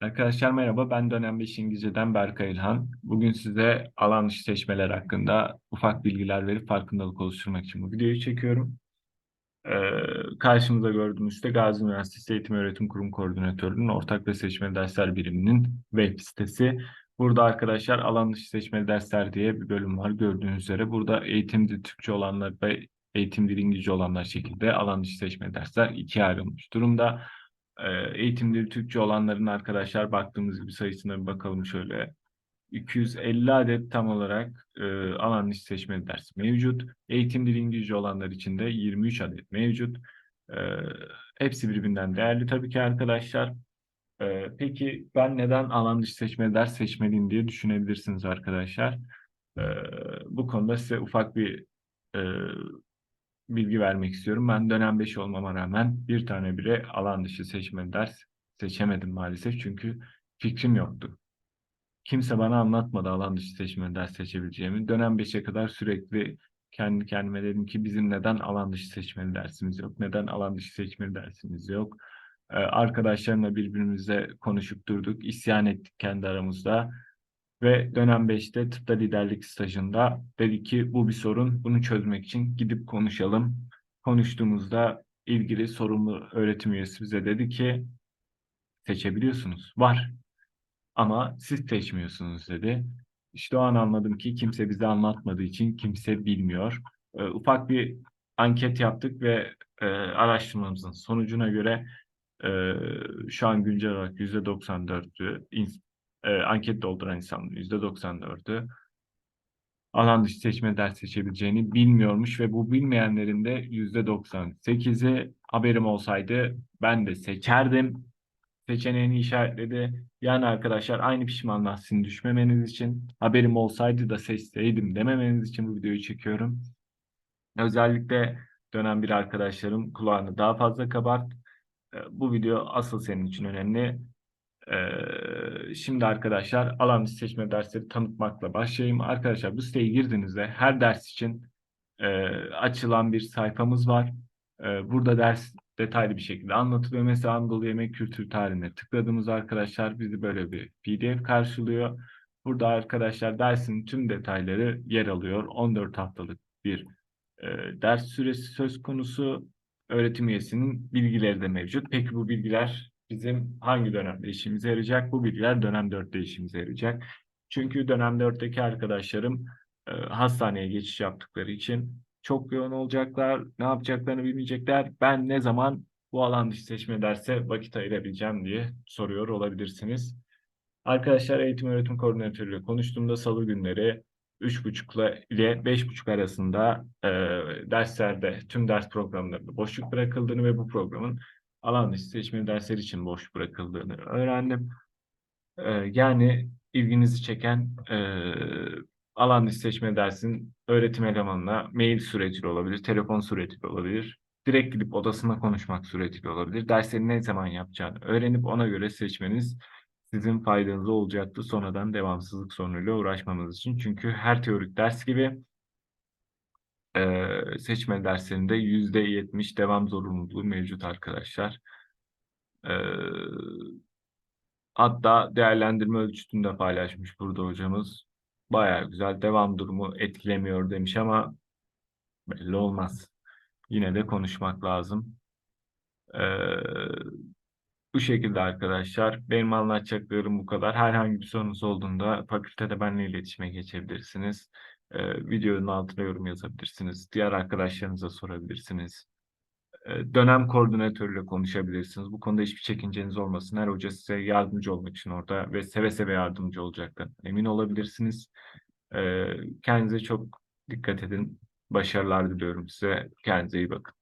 Arkadaşlar merhaba, ben dönem 5 İngilizceden Berkay İlhan. Bugün size alan dışı seçmeler hakkında ufak bilgiler verip farkındalık oluşturmak için bu videoyu çekiyorum. Ee, karşımıza gördüğünüz de Gazi Üniversitesi Eğitim Öğretim Kurum Koordinatörlüğü'nün ortak ve seçmeli dersler biriminin web sitesi. Burada arkadaşlar alan dışı seçmeli dersler diye bir bölüm var gördüğünüz üzere. Burada eğitim Türkçe olanlar ve eğitim dili İngilizce olanlar şekilde alan dışı seçmeli dersler ikiye ayrılmış durumda. Ee, eğitim dili Türkçe olanların arkadaşlar baktığımız gibi sayısına bir bakalım şöyle. 250 adet tam olarak e, alan dışı seçmeli ders mevcut. Eğitim dili İngilizce olanlar için de 23 adet mevcut. E, hepsi birbirinden değerli tabii ki arkadaşlar. E, peki ben neden alan dışı seçmeli ders seçmeliyim diye düşünebilirsiniz arkadaşlar. E, bu konuda size ufak bir e, bilgi vermek istiyorum. Ben dönem 5 olmama rağmen bir tane bile alan dışı seçmeli ders seçemedim maalesef çünkü fikrim yoktu. Kimse bana anlatmadı alan dışı seçmeli ders seçebileceğimi. Dönem 5'e kadar sürekli kendi kendime dedim ki bizim neden alan dışı seçmeli dersimiz yok? Neden alan dışı seçmeli dersimiz yok? Ee, arkadaşlarımla birbirimize konuşup durduk. isyan ettik kendi aramızda. Ve dönem 5'te tıpta liderlik stajında dedi ki bu bir sorun. Bunu çözmek için gidip konuşalım. Konuştuğumuzda ilgili sorumlu öğretim üyesi bize dedi ki seçebiliyorsunuz. Var. Ama siz seçmiyorsunuz dedi. İşte o an anladım ki kimse bize anlatmadığı için kimse bilmiyor. E, ufak bir anket yaptık ve e, araştırmamızın sonucuna göre e, şu an güncel olarak %94'ü e, anket dolduran insanların %94'ü alan dışı seçme ders seçebileceğini bilmiyormuş ve bu bilmeyenlerin de %98'i haberim olsaydı ben de seçerdim seçeneğini işaretledi. Yani arkadaşlar aynı pişmanlığa sizin düşmemeniz için haberim olsaydı da seçseydim dememeniz için bu videoyu çekiyorum. Özellikle dönem bir arkadaşlarım kulağını daha fazla kabart. Ee, bu video asıl senin için önemli. Şimdi arkadaşlar alan seçme dersleri tanıtmakla başlayayım. Arkadaşlar bu siteye girdiğinizde her ders için açılan bir sayfamız var. Burada ders detaylı bir şekilde anlatılıyor. Mesela Anadolu Yemek Kültür Tarihine tıkladığımız arkadaşlar bizi böyle bir PDF karşılıyor. Burada arkadaşlar dersin tüm detayları yer alıyor. 14 haftalık bir e, ders süresi söz konusu. Öğretim üyesinin bilgileri de mevcut. Peki bu bilgiler bizim hangi dönemde işimize yarayacak? Bu bilgiler dönem 4'te işimize yarayacak. Çünkü dönem 4'teki arkadaşlarım e, hastaneye geçiş yaptıkları için çok yoğun olacaklar, ne yapacaklarını bilmeyecekler. Ben ne zaman bu alan dışı seçme derse vakit ayırabileceğim diye soruyor olabilirsiniz. Arkadaşlar eğitim öğretim koordinatörüyle konuştuğumda salı günleri 3.30 ile 5.30 arasında e, derslerde tüm ders programlarında boşluk bırakıldığını ve bu programın alan dışı seçmeli dersler için boş bırakıldığını öğrendim. E, yani ilginizi çeken e, alan dışı seçme dersin öğretim elemanına mail suretiyle olabilir, telefon suretiyle olabilir. Direkt gidip odasına konuşmak suretiyle olabilir. Dersleri ne zaman yapacağını öğrenip ona göre seçmeniz sizin faydanıza olacaktır. Sonradan devamsızlık sorunuyla uğraşmamız için. Çünkü her teorik ders gibi seçme derslerinde yüzde yetmiş devam zorunluluğu mevcut arkadaşlar. E, hatta değerlendirme ölçütünü de paylaşmış burada hocamız. Bayağı güzel. Devam durumu etkilemiyor demiş ama belli olmaz. Yine de konuşmak lazım. Bu şekilde arkadaşlar. Benim anlatacaklarım bu kadar. Herhangi bir sorunuz olduğunda fakültede benimle iletişime geçebilirsiniz. Ee, videonun altına yorum yazabilirsiniz. Diğer arkadaşlarınıza sorabilirsiniz. Ee, dönem koordinatörüyle konuşabilirsiniz. Bu konuda hiçbir çekinceniz olmasın. Her hoca size yardımcı olmak için orada ve seve seve yardımcı olacaklar. Emin olabilirsiniz. Ee, kendinize çok dikkat edin. Başarılar diliyorum size. Kendinize iyi bakın.